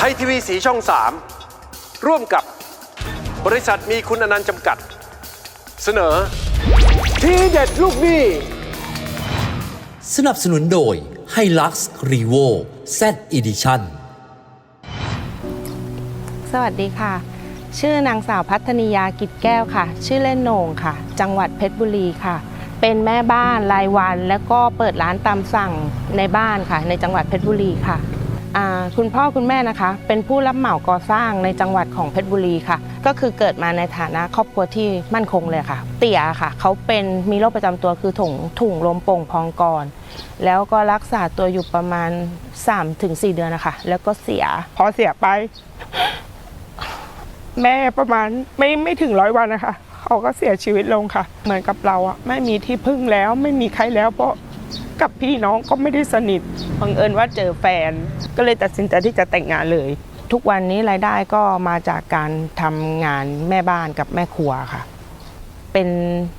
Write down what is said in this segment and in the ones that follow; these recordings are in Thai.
ไทยทีวีสีช่อง 3 ร่วมกับบริษัทมีคุณอนันต์จำกัด เสนอ ทีเด็ดลูกหนี้สนับสนุนโดย Hilux Revo Z Edition สวัสดีค่ะ ชื่อนางสาวพัฒนิยากิจแก้วค่ะ ชื่อเล่นโหน่งค่ะ จังหวัดเพชรบุรีค่ะ เป็นแม่บ้านรายวัน แล้วก็เปิดร้านตามสั่งในบ้านค่ะ ในจังหวัดเพชรบุรีค่ะอ่า คุณพ่อคุณแม่นะคะ เป็นผู้รับเหมาก่อสร้างในจังหวัดของเพชรบุรีค่ะ ก็คือเกิดมาในฐานะครอบครัวที่มั่นคงเลยค่ะ เตี่ยค่ะ เขาเป็นมีโรคประจำตัวคือถุงถุงลมโป่งพองก่อนแล้วก็รักษาตัวอยู่ประมาณ 3-4 เดือนนะคะ แล้วก็เสีย พอเสียไป แม่ประมาณไม่ไม่ถึงร้อยวันนะคะ เขาก็เสียชีวิตลงค่ะ เหมือนกับเราอะไม่มีที่พึ่งแล้วไม่มีใครแล้วเพราะ กับพี่น้องก็ไม่ได้สนิทบังเอิญว่าเจอแฟน ก็เลยตัดสินใจที่จะแต่งงานเลย ทุกวันนี้รายได้ก็มาจากการทำงานแม่บ้านกับแม่ครัวค่ะ เป็น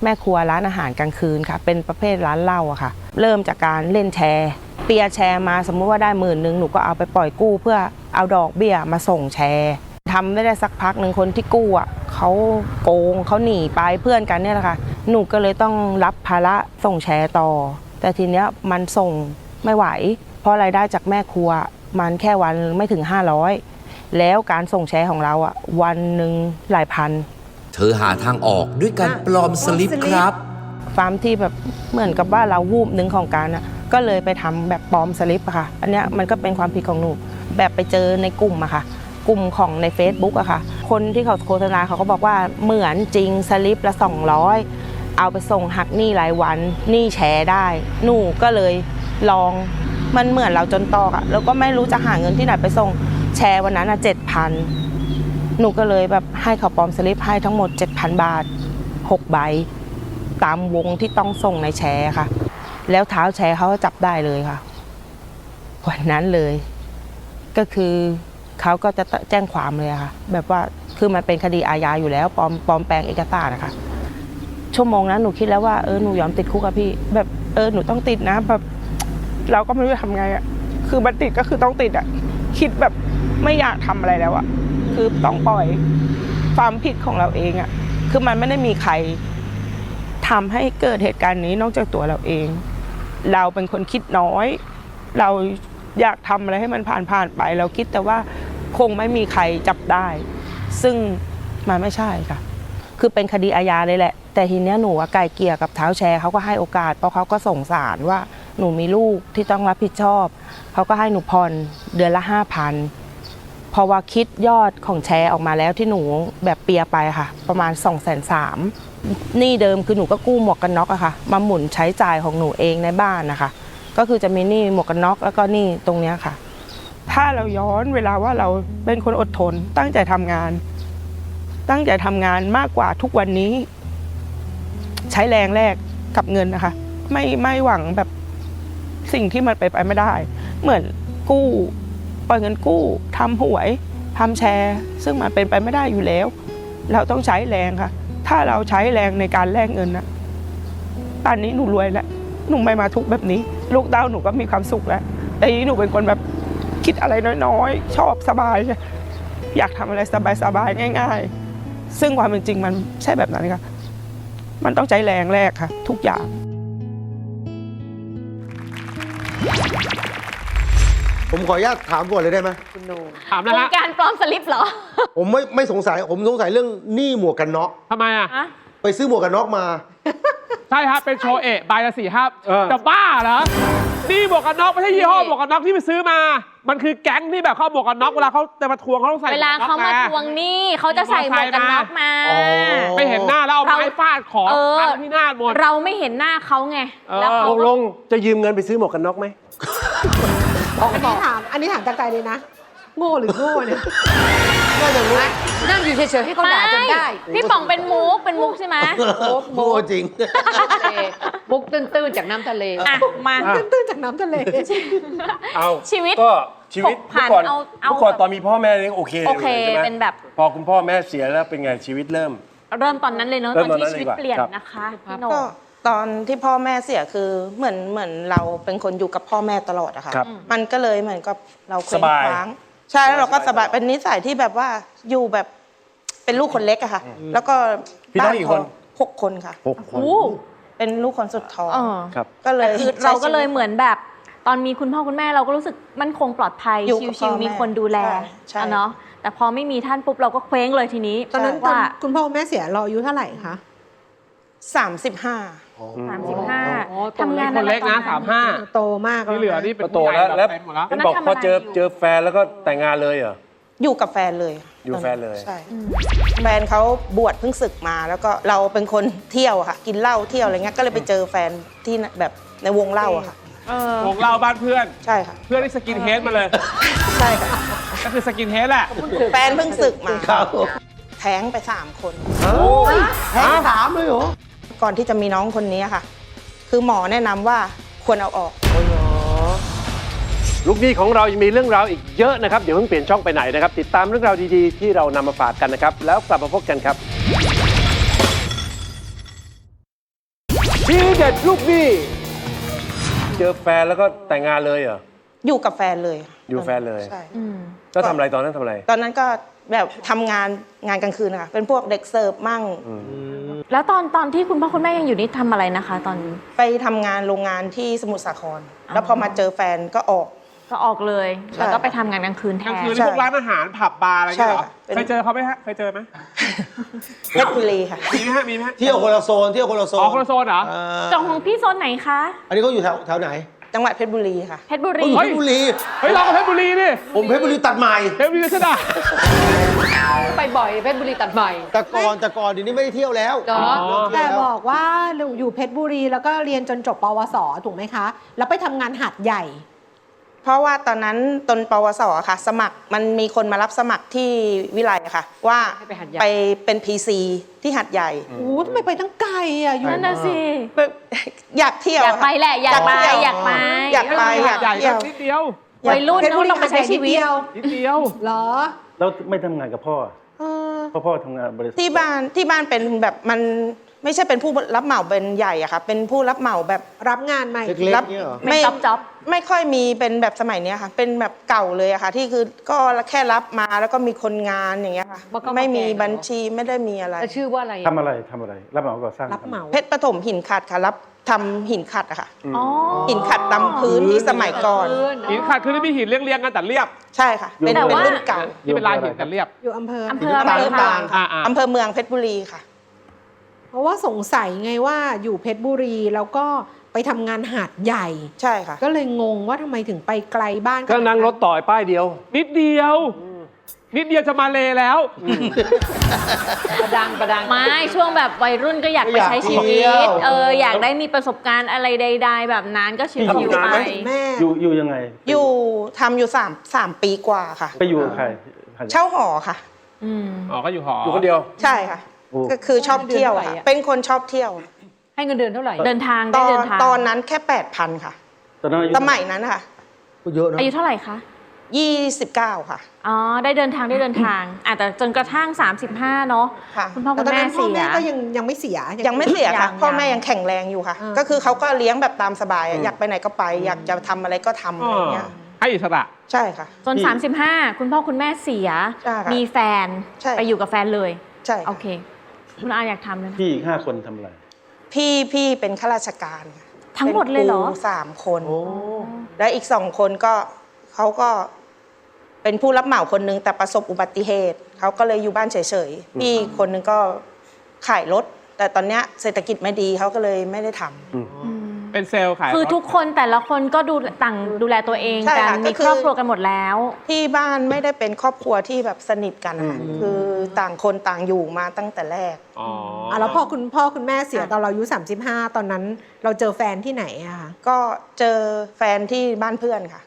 แม่ครัวร้านอาหารกลางคืนค่ะ เป็นประเภทร้านเหล้าอะค่ะ เริ่มจากการเล่นแชร์เปียร์แชร์มาสมมุติว่าได้หมื่นหนึ่งหนูก็เอาไปปล่อยกู้เพื่อเอาดอกเบี้ยมาส่งแชร์ทำไม่ได้สักพักหนึ่งคนที่กู้อะเขาโกงเขาหนีไปเพื่อนกันเนี่ยแหละค่ะหนูก็เลยต้องรับภาระส่งแชร์ต่อ แต่ทีเนี้ยมันส่งไม่ไหว เพราะรายได้จากแม่ครัว มันแค่วันไม่ถึง 500 แล้วการส่งแชร์ของเราอะวันหนึ่งหลายพัน เธอหาทางออกด้วยการปลอมสลิปครับ ฟาร์มที่แบบเหมือนกับว่าเราวูบหนึ่งของการนะก็เลยไปทำแบบปลอมสลิปอะค่ะ อันเนี้ยมันก็เป็นความผิดของหนูแบบไปเจอในกลุ่มอะค่ะ กลุ่มของใน Facebook อะค่ะ คนที่เขาโฆษณาเขาก็บอกว่าเหมือนจริงสลิปละ 200 เอาไปส่งหักหนี้รายวันหนี้แชร์ได้ หนูก็เลยลองมันเหมือนเราจนตอกอะแล้วก็ไม่รู้จะหาเงินที่ไหนไปส่งแชร์วันนั้นอะ7,000หนูก็เลยแบบให้เขาปลอมสลิปให้ทั้งหมด 7,000 บาท 6 ใบ ตามวงที่ต้องส่งในแชร์ค่ะ แล้วเท้าแชร์เขาก็จับได้เลยค่ะ วันนั้นเลย ก็คือเขาก็จะแจ้งความเลยค่ะ แบบว่าคือมันเป็นคดีอาญาอยู่แล้วปลอมปลอมแปลงเอกสารนะคะ ชั่วโมงนั้นหนูคิดแล้วว่าเออหนูยอมติดคุกอะพี่ แบบเออหนูต้องติดนะแบบเราก็ไม่รู้จะทำไงอะคือมันติดก็คือต้องติดอะคิดแบบไม่อยากทำอะไรแล้วอะคือต้องปล่อยความผิดของเราเองอะคือมันไม่ได้มีใครทำให้เกิดเหตุการณ์นี้นอกจากตัวเราเอง เราเป็นคนคิดน้อย เราอยากทำอะไรให้มันผ่านผ่านไป เราคิดแต่ว่าคงไม่มีใครจับได้ ซึ่งมันไม่ใช่ค่ะ คือเป็นคดีอาญาเลยแหละ แต่ทีเนี้ยหนูไก่เกลี่ยกับเท้าแชร์เขาก็ให้โอกาส เพราะเขาก็สงสารว่าหนูมีลูกที่ต้องรับผิดชอบ เขาก็ให้หนูผ่อนเดือนละห้าพันพอว่าคิดยอดของแชร์ออกมาแล้วที่หนูแบบเปียไปค่ะ ประมาณ2องแสนสามนี่เดิมคือหนูก็กู้หมวกกันน็อกอะค่ะ มาหมุนใช้จ่ายของหนูเองในบ้านนะคะ ก็คือจะมีหนี้หมวกกันน็อกแล้วก็หนี้ตรงเนี้ยค่ะ ถ้าเราย้อนเวลาว่าเราเป็นคนอดทนตั้งใจทำงาน ตั้งใจทำงานมากกว่าทุกวันนี้ ใช้แรงแลกกับเงินนะคะ ไม่ไม่หวังแบบสิ่งที่มันไปไปไม่ได้ เหมือนกู้ปล่อยเงินกู้ทำหวยทำแชร์ ซึ่งมันเป็นไปไม่ได้อยู่แล้ว เราต้องใช้แรงค่ะ ถ้าเราใช้แรงในการแลกเงินนะป่านนี้หนูรวยแล้วหนูไม่มาทุกแบบนี้ ลูกเต้าหนูก็มีความสุขแล้ว แต่นี้หนูเป็นคนแบบคิดอะไรน้อยๆ ชอบสบาย อยากทำอะไรสบายๆ ง่าย ๆ ซึ่งความเป็นจริงมันใช่แบบนั้นค่ะ มันต้องใช้แรงแรกค่ะ ทุกอย่าง ผมขออนุญาตถามก่อนเลยได้ไหมถามนะวงฮะการปลอมสลิปเหรอผมไม่ไม่สงสัย ผมสงสัยเรื่องหนี้หมวกกันน็อกทำไมอะ อะไปซื้อหมวกกันน็อกมา ใช่ครับเป็นโชว์เอะใบละสี่ห้าเออ จะบ้าเหรอนี่หมวกกันน็อกไม่ใช่ยี่ห้อหมวกกันน็อกที่ไปซื้อมา มันคือแก๊งที่แบบเขาเอาหมวกกันน็อกเวลาเขาจะมาทวงเขาต้องใส่เวลาเขามาทวงหนี้เขาจะใส่หมวกกันน็อกมา อ๋อไม่เห็นหน้าแล้วเอาไม้ฟาดขอเออพันที่หน้าหมด เราไม่เห็นหน้าเขาไงเออ แล้วตเขากลงจะยืมเงินไปซื้อหมวกกันน็อกไหม อันนี้ถาม อันนี้ถามจากใจเลยนะ โง่หรือโง่เนี่ย น่าจะรู้นั่งอยู่เฉยๆให้เขาด่าจนได้พี่ป๋องเป็นมุกเป็นมุกใช่ไหมโง่จริงมุกตื้นๆจากน้ำทะเลอะมาตื้นๆจากน้ำทะเล เอาชีวิตก็ชีวิตผกผัเมื่อก่อนเอาเอา เมื่อก่อนตอนมีพ่อแม่นี่โอเคโอเคลยใช่ไหมเป็นแบบพอคุณพ่อแม่เสียแล้วเป็นไงชีวิตเริ่ม เริ่มตอนนั้นเลยเนอะเริ่ตอมนตอนนั้ที่นชีวิตดีกว่าเปลี่ยนครับ นะคะพี่โหนก็ง ตอนที่พ่อแม่เสียคือเหมือนเหมือนเราเป็นคนอยู่กับพ่อแม่ตลอดอะค่ะ ครับมันก็เลยเหมือนกับเราเคสว้งบาย คว้าง ใช่แล้วเราก็สบายเป็นนิสัยที่แบบว่าอยู่แบบเป็นลูกคนเล็กอะค่ะ แล้วก็พี่น้องกี่คน หกคนค่ะ หกคนโอ้เป็นลูกคนสุดท้องเออครับ ก็เลยคือเราก็เลยเหมือนแบบ ตอนมีคุณพ่อคุณแม่เราก็รู้สึกมั่นคงปลอดภัยอยู่กับชิวพ่อแม่ๆมีคนดูแลใช่ใช่อะเนาะแต่พอไม่มีท่านปุ๊บเราก็เคว้งเลยทีนี้ตอนนั้นตอนว่า คุณพ่อคุณแม่เสียเราอายุเท่าไหร่คะ สามสิบห้าสามสิบห้าอ๋อทำงานคนเล็กนะอไรตอสามห้าโตมากที่เหลือนี่เป็นโตแล้วแล้วเต็มหมดแล้ว เห็นบอกพอเจอเจอแฟนแล้วก็แต่งงานเลยเหรอ อยู่กับแฟนเลยอยู่แฟนเลย ใช่แฟนเขาบวชเพิ่งศึกมา แล้วก็เราเป็นคนเที่ยวอะค่ะ กินเหล้าเที่ยวอะไรเงี้ยก็เลยไปเจอแฟนที่แบบในวงเหล้าอะค่ะ เออวงเล่าบ้านเพื่อน ใช่ค่ะ เพื่อนที่สกินเฮดมาเลย ใช่ค่ะ ก็คือสกินเฮดแหละ แฟนเพิ่งศึกมาครับแท้งไปสามคน แท้งสามเลยเหรอ ก่อนที่จะมีน้องคนนี้ค่ะ คือหมอแนะนำว่าควรเอาออก ลูกหนี้ของเรายังมีเรื่องราวอีกเยอะนะครับอย่าเพิ่งเปลี่ยนช่องไปไหนนะครับ ติดตามเรื่องราวดีๆ ที่เรานำมาฝากกันนะครับ แล้วกลับมาพบกันครับ ทีเด็ดลูกหนี้เจอแฟนแล้วก็แต่งงานเลยเหรอ อยู่กับแฟนเลยอยู่แฟนเลย ใช่อืมแล้วทำอะไรตอนนั้นทำอะไร ตอนนั้นก็ แบบทำงานงานกลางคืนค่ะเป็นพวกเด็กเสิร์ฟมั่ง แล้วตอนตอนที่คุณพ่อคุณแม่ยังอยู่นี่ทำอะไรนะคะ ตอนนี้ไปทำงานโรงงานที่สมุทรสาคร แล้วพอมาเจอแฟนก็ออก ก็ออกเลยใช่แล้วก็ไปทำงานกลางคืนแทกลางนคืนที่พวกร้านอาหารผับบาร์อะไรอย่างเงี้ยเหรอใช่ค่ะเป็นเคยเจอเขาไหมฮะเคยเจอไหมเพชรบุรีค่ะ มีไหมฮะมีไหมฮะเที่ยวคนละโซนเที่ยวคนละโซนอ๋อคนละโซนเหรอ เออจองของพี่โซนไหนคะ อันนี้เขาอยู่แถวแถวไหน จังหวัดเพชรบุรีค่ะ เพชรบุเขารีอยู่เฮ้เพยชรบุรี เฮ้ยเราก็เพชรบุรีดิผมเพชรบุรีตัดใหม่ เพชรบุรีใช่ไหมไปบ่อยเพชรบุรีตัดใหม่แต่ก่อนแต่ก่อนเดี๋ยวนี้ไม่ได้เที่ยวแล้วเหรออ๋อเที่แต่ยวแล้วบอกว่าเราอยู่เพชรบุรีแล้วก็เรียนจนจบปวส ถูกไหมคะ แล้วไปทำงานหัดใหญ่ เพราะว่าตอนนั้นตนปวสอะค่ะ สมัครมันมีคนมารับสมัครที่วิไลอะค่ะ ว่าให้ไปหัดใหญ่ ไปเป็น PC ที่หัดใหญ่ โอ้โหทำไมไปตั้งไกลอะอยู่นั่นน่ะสิ อยากเที่ยวอยากไปแหละอยากไปเที่วอยากไปอยากไป อยากใหญ่เที่ยว นิดเดียววัยรุ่นเพชรบุรีเนอะเราไปใช้ชีวิตหัดใหญ่นิดเดียวนิดเดียว เหรอ แล้วไม่ทำงานกับพ่อเออเพราะพ่อทำงานบริษัท ที่บ้านที่บ้านเป็นแบบมันไม่ใช่เป็นผู้รับเหมาเป็นใหญ่อะค่ะ เป็นผู้รับเหมาแบบรับงานใหม่ เล็กรับๆเนี่ยเหรอ เป็นจ๊อบจ๊อบ ไม่ค่อยมีเป็นแบบสมัยเนี้ยค่ะ เป็นแบบเก่าเลยอะค่ะ ที่คือก็แค่รับมาแล้วก็มีคนงานอย่างเงี้ยค่ะมาเข้ามาไม่มีแก่เหรอบัญชีไม่ได้มีอะไร แล้วชื่อว่าอะไรทำอะไรทำอะไร รับเหมาก่อสร้างรับเหมาเพชรปฐมหินขัดค่ะ รับทำหินขัดอะค่ะอ๋อหินขัดตำพื้นที่สมัยก่อนหินขาดคือที่มีหินเรียงๆกันแต่เรียบใช่ค่ะ เป็นแต่เป็นว่ารุ่นเก่าที่เป็นลายหินแต่เรียบ อยู่อำเภออำเภออะไรอำเภอคะปางค่ะอ่าๆ อำเภอเมืองเพชรบุรีค่ะ เพราะว่าสงสัยไงว่าอยู่เพชรบุรีแล้วก็ ไปทำงานหาดใหญ่ ใช่ค่ะ ก็เลยงงว่าทำไมถึงไปไกลบ้านก็นั่งรถต่อยป้ายเดียว นิดเดียว นิดเดียวจะมาเลแล้ว ประดังประดัง ไม่ช่วงแบบวัยรุ่นก็อยากไปใช้ชีวิอยากเที่ตยว เออ อยากได้มีประสบการณ์อะไรใด ๆ แบบนั้นก็ชิวทำๆงานไป ไหม แม่ อยู่อยู่ยังไง อยู่ทำอยู่สามสามปีกว่าค่ะ ไปอยู่กับใครเช่าหอค่ะ อืม อ๋อก็อยู่หอ อยู่คนเดียว ใช่ค่ะ โอ้ ก็คือชอบเที่ยวค่ะ เป็นคนชอบเที่ยว ให้เงินเดือนเท่าไหร่ เดินทางตได้อนเดินทางตอนนั้นแค่แปดพันค่ะ ตอนนั้นอายุสมัยนั้นค่ะก็เยอะนะอายุเท่าไหร่คะยี่สิบเก้าค่ะ อ๋อได้เดินทางได้เดินทางอาจจะแต่จนกระทั่ง 35 เนาะค่ะคุณพ่อแต่คุณตอนแม่นั้นพ่อเสีย แม่ก็ยังยังไม่เสีย ยังไม่เสียค่ะยังพ่อแม่ยังยังแข็งแรงอยู่ค่ะอ่าก็คือเขาก็เลี้ยงแบบตามสบายอะอยากไปไหนก็ไป อยากจะทำอะไรก็ทำอะไรอย่างเงี้ยให้อิสระ ใช่ค่ะ จน 35 คุณพ่อคุณแม่เสีย ใช่ค่ะมีแฟน ใช่ ไปอยู่กับแฟนเลย ใช่โอค่ะเค คุณอาอยากทำเลยนะพี่อีกห้าคนทำอะไร พี่พี่เป็นข้าราชการค่ะทั้งหมดเลยเหรอป็นคสามคนโอ้และอีกสองคนก็เขาก็เป็นผู้รับเหมาคนนึงแต่ประสบอุบัติเหตุเขาก็เลยอยู่บ้านเฉยๆพี่คนนึงก็ขายรถแต่ตอนเนี้ยเศรษฐกิจไม่ดีเขาก็เลยไม่ได้ทำ เป็นเซลล์ขายคือรถทุกคนแต่ละคนก็ดูต่างดูแลตัวเองใช่กันค่ะมีก็คือครอบครัวกันหมดแล้ว ที่บ้านไม่ได้เป็นครอบครัวที่แบบสนิทกันนะคะคือต่างคนต่างอยู่มาตั้งแต่แรกอ๋ออะแล้วพอคุณพ่อคุณแม่เสียตอนเราอายุ35 ตอนนั้นเราเจอแฟนที่ไหนอะคะก็เจอแฟนที่บ้านเพื่อนค่ะ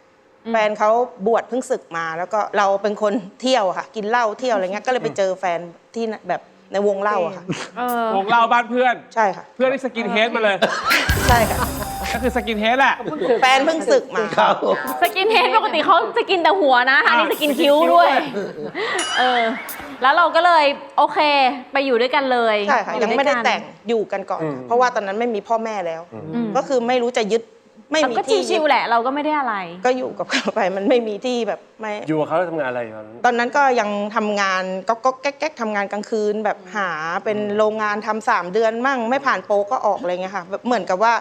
อืมแฟนเขาบวชเพิ่งศึกมา แล้วก็เราเป็นคนเที่ยวอะค่ะ กินเหล้าเที่ยวอะไรเงี้ยก็เลยไปเจอแฟนที่แบบ ในวงเหล้าอะค่ะเออวงเล่าบ้านเพื่อน ใช่ค่ะ เพื่อนที่สกินเฮดมาเลย ใช่ค่ะ ก็คือสกินเฮดแหละ แฟนเพิ่งศึกมา ครับสกินเฮดปกติเขาจะกินแต่หัวนะ อันนี้จะกินคิ้วด้วย เออ แล้วเราก็เลยโอเค ไปอยู่ด้วยกันเลยใช่ค่ะ อยังไม่ได้วกันแต่งอยู่กันก่อนค่ะเพราะว่าตอนนั้นไม่มีพ่อแม่แล้ว อืม ก็คือไม่รู้จะยึด ไม่เรามีก็ที่ชิวๆแหละเราก็ไม่ได้อะไร ก็อยู่กับเขาไปมันไม่มีที่แบบไม่ อยู่กับเขาแล้วทำงานอะไรอยู่ตอนนั้นตอนนั้นก็ยังทำงานก็ก็แก๊กแก๊กทำงานกลางคืนแบบหาเป็นโรงงานทำสามเดือนมั่ง ไม่ผ่านโปรก็ออกอะไรเงี้ยค่ะแบบเหมือนกับว่า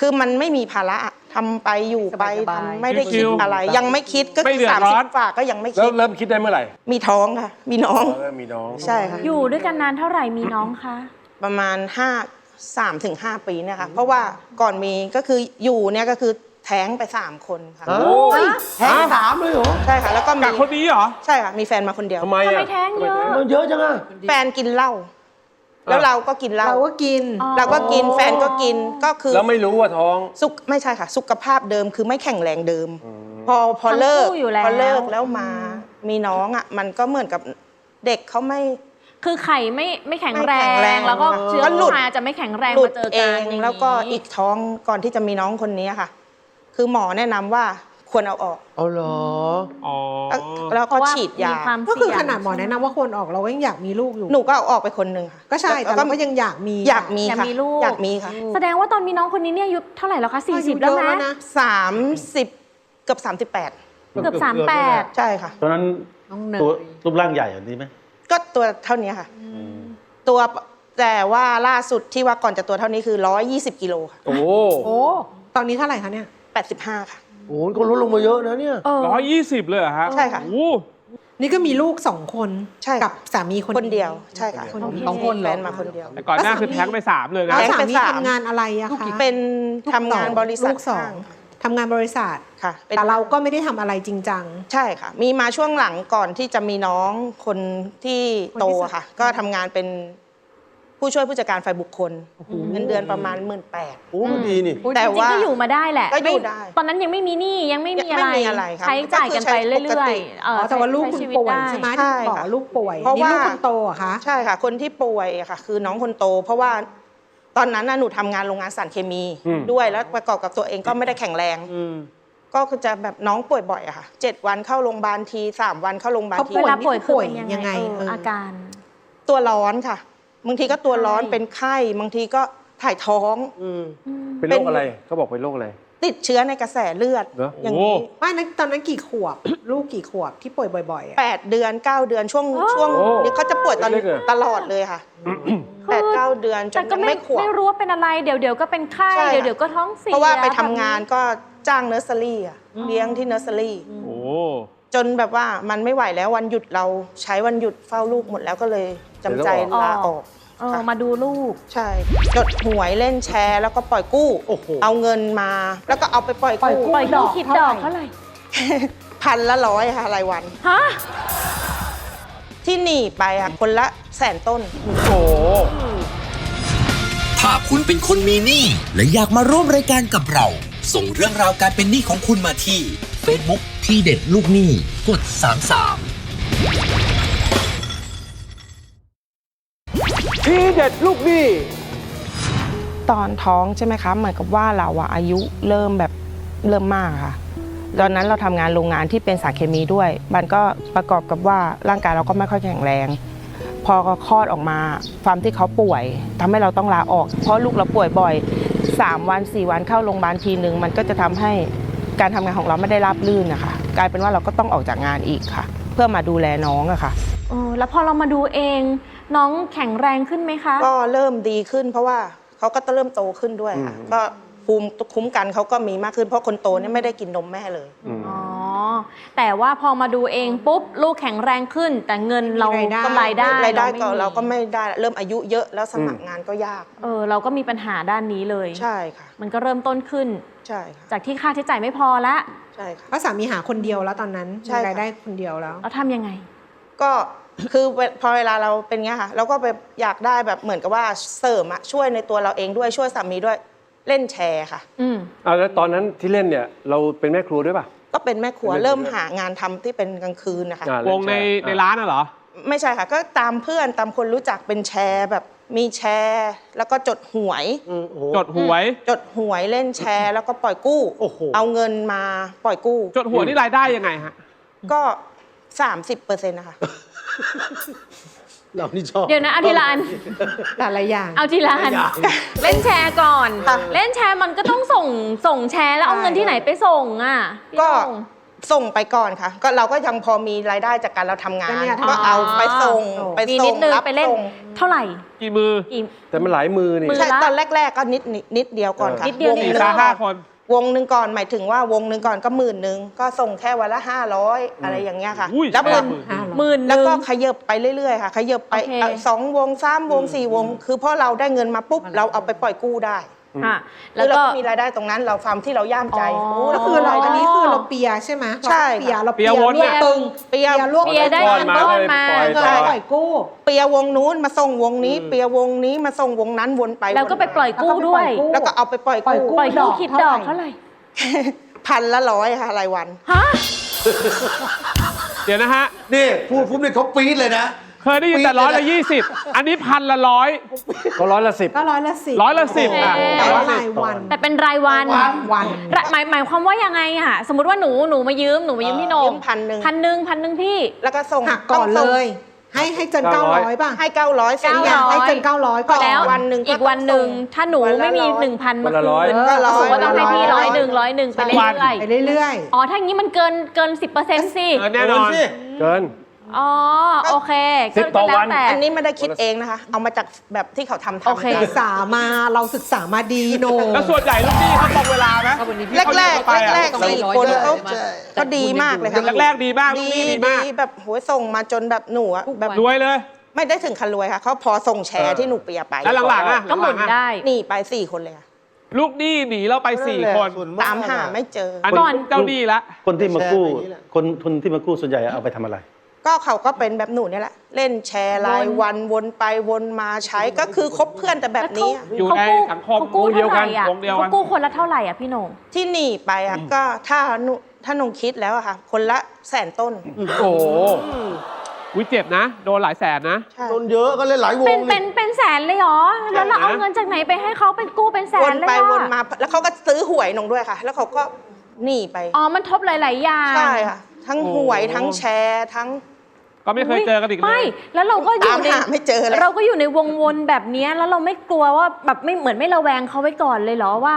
คือมันไม่มีภาระอะทำไปอยู่ไปสบายๆ ทำไม่ได้คิดอะไร ยังไม่คิดก็ไม่คือเดือดสามร้สิอน บฝากก็ยังไม่แล้วคิดเริ่มคิดได้เมื่อไหร่มีท้องค่ะ มีน้องเออมีน้อง ใช่ค่ะอยู่ด้วยกันนานเท่าไหร่มีน้องคะ ประมาณห้า สามถึงห้าปีเนี่ยค่ะเพราะว่าก่อนมีก็คืออยู่เนี่ยก็คือแท้งไปสามคนค่ะเฮ้ยแทงสามเลยเหรอใช่ค่ะ แล้วก็มีกับคนนี้เหรอ ใช่ค่ะ มีแฟนมาคนเดียว ทำไมทำไมอะแท้งเยอะมันเยอะจังอะแฟนกินเหล้าแล้วเราก็กินเหล้าเราก็กินอ๋อเราก็กินแฟนก็กินก็คือแล้วไม่รู้ว่าท้องสุขไม่ใช่ค่ะ สุขภาพเดิมคือไม่แข็งแรงเดิม พอพอเลิกทั้งคู่อยู่แล้วพอเลิกแล้วมา มีน้องอะ มันก็เหมือนกับเด็กเขาไม่ คือไข่ไม่ไม่แข็งแรไม่แข็งแรง ง แล้วก็เชื้อก็หลุดชายจะไม่แข็งแรงหลุดมาเจอเอกันงอย่างนี้แล้วก็อีกท้องก่อนที่จะมีน้องคนนี้ค่ะ คือหมอแนะนำว่าควรเอาออก เอาเหรอ อ๋อ แล้วเพก็ราะว่าฉีดยามีความก็คือเสี่ยงขนาดหมอแนะนำว่าควรออกเราก็ยังอยากมีลูกอยู่ หนูก็เอาออกไปคนหนึ่งค่ะก็ใช่แต่เราก็ยังอยากมีอยากมีอยากค่ะมีลูก อยากมีค่ะแสดงว่าตอนมีน้องคนนี้เนี่ยอายุเท่าไหร่แล้วคะอายุ40 แล้วเยอะไหมนะสามสิบเกือบสามสิบแปดเกือบสามแปดใช่ค่ะ ตอนนั้นน้องเนย ตัวรูปร่างใหญ่แบบนี้ไหม ก็ตัวเท่านี้ค่ะ ตัวแต่ว่าล่าสุดที่ว่าก่อนจะตัวเท่านี้คือ 120 กิโลค่ะ โอ้โหโอ้ตอนนี้เท่าไหร่คะเนี่ย 85 ค่ะ โอ้โหก็ลดลงมาเยอะนะเนี่ยเออ ร้อยยี่สิบเลยเหรอฮะใช่ค่ะ โอ้โหนี่ก็มีลูกสองคนใช่ค่ะ กับสามีคนคนเดียวใช่ค่ะคนเดียวสองคนเหรแฟอนมาคนเดียว แต่ก่อนหน้าคือแท้งไปสามเลยแล้นะวแท้งสาไปมีสามทำงานอะไรอะคะเป็นทำงานบริษัทลูกสอง ห้าง ทำงานบริษัทค่ะเป็นแต่เราก็ไม่ได้ทำอะไรจริงจัง ใช่ค่ะ มีมาช่วงหลังก่อนที่จะมีน้องคนที่โตอะค่ะ ก็ทำงานเป็นผู้ช่วยผู้จัดการฝ่ายบุคคลเงินเดือนประมาณหมื่นแปด โอ้ก็ดีนี่แต่จริงว่าๆก็อยู่มาได้แหละก็อยู่ม่ได้ตอนนั้นยังไม่มีหนี้ยังไม่มียังอะไม่ไรมีอะไรค่ะใช้จ่ายกันไปก็คือใช้ปกเรื่อติ ยๆเอออ๋อแต่ว่าลูกใช้คุณชีวิตป่วยได้ใช่ไหมใช่ที่บอกค่ะลูกป่วยเพราะนี่ว่า ลูกคนโตเหรอะคะ ใช่ค่ะ คนที่ป่วยอะค่ะ คือน้องคนโต เพราะว่า ตอนนั้นน่ะหนูทำงานโรงงานสารเคมีด้วยแล้วประกอบกับตัวเองก็ไม่ได้แข็งแรงก็คือจะแบบน้องป่วยบ่อยอะค่ะเจ็ดวันเข้าโรงพยาบาลทีสามวันเข้าโรงพยาบาลเขาทีป่เววยลาป่วยคือเป็นยัยังงไงไงเออเออออาการ ตัวร้อนค่ะบางทีก็ตัวร้อนไข้เป็นไข้บางทีก็ถ่ายท้องเป็นโรคอะไรเขาบอกเป็นโรคอะไร ติดเชื้อในกระแสเลือดเหรออย่างนี้ไม่นั้นตอนนั้นกี่ขวบ ลูกกี่ขวบที่ป่วยบ่อยๆอะแปดเดือนเก้าเดือนช่วงช่วงโอ้เดี๋ยวเขาจะป่วยตอนเล็กๆเลย ตลอดเลยค่ะแปดเก้าเดือนจแต่นก็ยังไม่ไม่ขวบ ไม่รู้ว่าเป็นอะไรเดี๋ยวเดี๋ยวก็เป็นไข้ใช่ค่ะ เดี๋ยวเดี๋ยวก็ท้องเสียเพราะว่าไปทำงานแบบก็จ้างเนอร์เซอรี่อะเลี้ยงที่เนอร์เซอรี่ โอ้ จนแบบว่ามันไม่ไหวแล้ววันหยุดเราใช้วันหยุดเฝ้าลูกหมดแล้วก็เลยจำใจลาออก เออมาดูลูก ใช่จดหวยเล่นแชร์ แล้วก็ปล่อยกู้ โอ้โห เอาเงินมา แล้วก็เอาไปปล่อยปล่อยกู้กู้ปล่อยดลูอกกคิดเท่าดไหร่อกเท่าไหร่ พันละร้อยค่ะรายวัน ฮะ ที่หนีไปอะคนละแสนต้นโห ถ้าคุณเป็นคนมีหนี้และอยากมาร่วมรายการกับเรา ส่งเรื่องราวการเป็นหนี้ของคุณมาที่ Facebook ที่เด็ดลูกหนี้กด 33 ทีเด็ดลูกหนี้ตอนท้องใช่ไหมคะ เหมือนกับว่าเราอะอายุเริ่มแบบเริ่มมากอะค่ะ ตอนนั้นเราทำงานโรงงานที่เป็นสารเคมีด้วย มันก็ประกอบกับว่าร่างกายเราก็ไม่ค่อยแข็งแรง พอคลอดออกมาความที่เขาป่วยทำให้เราต้องลาออก เพราะลูกเราป่วยบ่อย 3 วัน 4 วันเข้าโรงพยาบาลทีหนึ่งมันก็จะทำให้การทำงานของเราไม่ได้ราบรื่นนะคะกลายเป็นว่าเราก็ต้องออกจากงานอีกค่ะ เพื่อมาดูแลน้องอะค่ะ เออแล้วพอเรามาดูเอง น้องแข็งแรงขึ้นไหมคะ ก็เริ่มดีขึ้น เพราะว่าเขาก็เริ่มโตขึ้นด้วยค่ะ ก็ภูมิคุ้มกันเขาก็มีมากขึ้น เพราะคนโตเนี่ยไม่ได้กินนมแม่เลย อ๋อ แต่ว่าพอมาดูเองปุ๊บ ลูกแข็งแรงขึ้น แต่เงินเรามีรายได้ ก็รายได้รายได้ก็ม่มีเราก็ไม่ได้เริ่มอายุเยอะแล้วสมัครงานก็ยาก เออเราก็มีปัญหาด้านนี้เลย ใช่ค่ะ มันก็เริ่มต้นขึ้น ใช่ค่ะ จากที่ค่าใช้จ่ายไม่พอละใช่ค่ะ เพราะสามีหาคนเดียวแล้วตอนนั้นใช่มีค่ะ รายได้คนเดียวแล้วเราทำยังไง ก็ คือเวพอเวลาเราเป็นเงี้ยค่ะ เราก็แบบอยากได้แบบเหมือนกับว่าเสริมอะช่วยในตัวเราเองด้วยช่วยสามีด้วยเล่นแชร์ค่ะ อืมเอาแล้วตอนนั้นที่เล่นเนี่ย เราเป็นแม่ครัวด้วยป่ะ ก็เป็นแม่ครัวเป็นแม่ครัวเริ่มหางานทำที่เป็นกลางคืนนะคะ อ่าวงในเล่แชร์ในร้านน่ะเหรอ ไม่ใช่ค่ะ ก็ตามเพื่อนตามคนรู้จักเป็นแชร์แบบมีแชร์ แล้วก็จดหวยอืมโอ้โหจดหวย จดหวยเล่นแชร์ แล้วก็ปล่อยกู้ โอ้โห เอาเงินมาปล่อยกู้ จดหวยนี่รายได้ยังไงฮะ ก็ 30เปอร์เซ็นต์นะคะ เรานี่ชอบเดี๋ยวนะเอาทีละอัน แต่ละอย่าง เอาทีละอัน เล่นแชร์ก่อนเล่นแชร์มันก็ต้องส่งส่งแชร์แล้วเอาเงินที่ไหนไปส่งอะพี่ก็โหน่ง ส่งไปก่อนค่ะ ก็เราก็ยังพอมีรายได้จากการเราทำงาน ก็เนี่ยก็เอาไปส่งอ๋อ ไปมีส่นิงดนึงรับไปเล่นส่งเท่าไหร่กี่มือ กี่ แต่มันหลายมือนี่ มือ ใช่ละตอนแรก ๆ ก็นิดนิดนิดเดียวก่อนค่ะนิดเดียว วงสี่หนึ่งสามห้าคน วงหนึ่งก่อนหมายถึงว่าวงหนึ่งก่อนก็หมื่นหนึ่งก็ส่งแค่วันละห้าร้อยอะไรอย่างเงี้ยค่ะ อุ้ยแล้วพอแชร์หมื่นห้าร้อยหมื่นหแล้วนึ่ง ก็ขยับไปเรื่อยๆค่ะ ขยับไปโอเค เอ่อสองวงสามวงสี่วง คือเพราะเราได้เงินมาปุ๊บ เราเอาไปปล่อยกู้ได้ ค่ะแล้แล้ววเราก็ก็มีรายได้ตรงนั้นเราฟาร์มที่เราย่ามใจอ๋อโอ้ก็คือเราอันนี้คือเราเปียใช่ไหมใช่เปียเราเปียวนรเนี่วยบตึงเปียรวบเปียได้เงินก้อนมาปล่อยเงินใช่ปล่อยกู้ เปียวงนู้นมาส่งวงนี้ เปียวงนี้มาส่งวงนั้นวนไปแล้วก็ไปปล่อยกู้ด้วย แล้วก็เอาไปปล่อยปล่อยกู้กู้ปล่อยกู้ดอกคิดเท่าดอกไหร่เท่าไหร่พันละร้อยค่ะรายวันฮะเดี๋ยวนะฮะนี่พูดปุ๊บเนี่ยเขาปี๊ดเลยนะ เคยได้ยินแต่ปี๊ดเลยนะร้อยละยี่สิบอันนี้พันละร้อยก็ร้อยละสิบ ก็ร้อยละสิบร้อยละสิบอะ แต่ว่าร้อยละราสิยบวันแต่เป็นรายวันวันรายหมายหมายความว่ายังไงอะสมมติว่าหนูหนูมายืมหนูมายืมพี่โหนยืงมพันหนึ่งพันหนึ่งพันหนึ่งพี่ แล้วก็ส่งหักก่อนต้งเลส่งยให้ให้เจนเก้าร้อยป่ะให้เก้าร้อยเซ็น900ยังให้เจนเก้าร้อยก่อนแล้ววันหนึ่งก็อีกวันหนึ่งต้องส่งถ้าหนูวันละไม่มีร้อยหนึ่งพันวัมานละร้อยคืนก็ร้อยสมมติว่าต้องให้พี่ร้ร้ออยยหนึ่งร้อยหนึ่งไปวันเรื่อยไปเรื่อยๆอ๋อถ้าอย่างนี้มันเกินเกินสิบเปอร์เซ็นต์สิเออแน่นอนเกินสิเกิน อ๋อ โอเคสิบต่อวันก็แล้วแต่ อันนี้ไม่ได้คิดเองนะคะ เอามาจากแบบที่เขาทำทำโอเคๆศึกษามาเราศึกษามาดีโน แล้วส่วนใหญ่ลูกหนี้เขาตรงเวลาไหมเอาวันนี้พี่แรกแรกเขาเยอะไปอะแรกต้องๆสี่ร้อยคนด้วยเขาใช่ไหมก็ดีมากเลยค่ะแรกๆดีมากลูกหนี้ดีมาก แบบโหยส่งมาจนแบบหนูอะแบบรวยเลย ไม่ได้ถึงคันรวยค่ะเขาพอส่งแชร์ที่หนูเปียไปแล้วหลังๆอะก็หมุนลังๆอะได้ หนีไปสี่คนเลยค่ะลูกหนี้หนีเราไปสี่คนส่วนตามหาไม่เจอออันนี้เจ้าหนี้ละคนที่มากู้แชร์ไปอย่างนี้แหละคนทุนที่มากู้ส่วนใหญ่เอาไปทำอะไร ก็เขาก็เป็นแบบหนูเนี่ยแหละ เล่นแชร์รายวันวนไปวนมาใช้ก็คือคบเพื่อนแต่แบบนี้อะอยู่เขาในกู้สังคมเขากู้วงเดียวเท่าไหกันร่อะวงเดียวกันเขากู้คนละเท่าไหร่อะพี่โหนงที่หนีไปอะก็ถ้าหนูถ้าหนูคิดแล้วอะค่ะ คนละแสนต้นโอ้โหวิเจ็บนะ โดนหลายแสนนะ ใช่ โดนเยอะก็เล่นหลายวงเป็นเป็นี่นเป็นแสนเลยเหรอแล้วเราใช่นะเอาเงินจากไหนไปให้เขาเป็นกู้เป็นแสวนนเลยไปอะวนมาแล้วเขาก็ซื้อหวยหนงด้วยค่ะ แล้วเขาก็หนีไป อ๋อมันทบหลายๆอย่าง ใช่ค่ะ ทั้งหวยโอ้ ทั้งแชร์ทั้ง ก็ไม่เคยเจอกันอีกเลไม่ยแล้วเราก็อยู่ตามในหาไม่เจอเลย เราก็อยู่ในวงวนแบบเนี้ยแล้วเราไม่กลัวว่าแบบไม่เหมือนไม่ระแวงเขาไว้ก่อนเลยเหรอว่า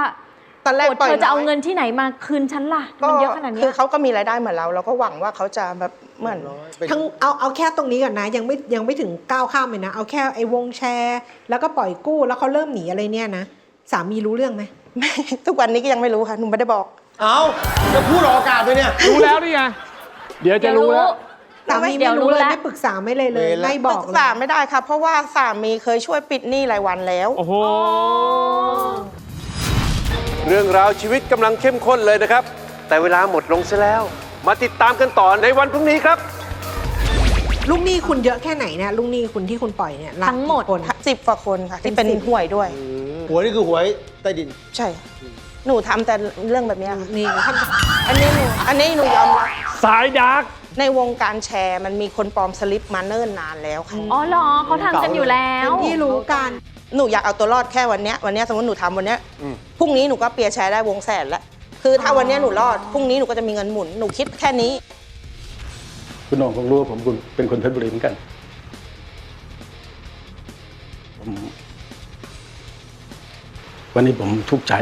ตอนแรกโอ๊ยปล่อยเธอจะเอาน้ยเงินที่ไหนมาคืนฉันล่ะก็มันเยอะขนาดคืเนี้อยเขาก็มีรายได้เหมือนเรา เราก็หวังว่าเขาจะแบบเหมือน ทั้งเอาเอาแค่ตรงนี้ก่อนนะ ยังไม่ยังไม่ถึงก้าวข้ามเลยนะ เอาแค่ไอ้วงแชร์ แล้วก็ปล่อยกู้แล้วเขาเริ่มหนีอะไรเนี่ยนะสามีรู้เรื่องไหมทุกวันนี้ก็ยังไม่รู้ค่ะหนูไม่ได้บอก เอาจะพูดออกอากาศไปเนี่ย รู้แล้วนี่ไง เดี๋ยวจะรู้แล้ว สามีเดี๋ไม่ยวรู้รู้เลยแล้วไม่ปรึกษาไม่เลยเลยเวรละไม่บปอรึกกเลษายไม่ได้ค่ะ เพราะว่าสามีเคยช่วยปิดหนี้รายวันแล้วโอ้โหเรื่องราวชีวิตกำลังเข้มข้นเลยนะครับ แต่เวลาหมดลงซะแล้ว มาติดตามกันต่อในวันพรุ่งนี้ครับลูกหนี้คุณเยอะแค่ไหนเนี่ยลูกหนี้คุณที่คุณปล่อยเนี่ยรับทั้งหมดกี่คนสิบกว่าคนค่ะที่เป็นเป็นสิบหวยด้วยหวยนี่คือหวยใต้ดิน ใช่ หนูทำแต่เรื่องแบบเนี้ยค่ะนี่ท่านอันนี้หนูอันนี้หนูยอมรับสายดาร์ก ในวงการแชร์มันมีคนปลอมสลิปมาเนิ่นนานแล้วค่ะอ๋อเหรอเขาทำกันอยู่แล้วเป็นที่รู้กันหนูอยากเอาตัวรอดแค่วันเนี้ยวันเนี้ยสมมติหนูทำวันเนี้ยพรุ่งนี้หนูก็เปียร์แชร์ได้วงแสนแล้วคือถ้าวันเนี้ยหนูรอดพรุ่งนี้หนูก็จะมีเงินหมุนหนูคิดแค่นี้ คุณน้องคงรู้ว่าผมคุณเป็นคนเพชรบุรีเหมือนกัน ผม วันนี้ผมทุกข์ใจ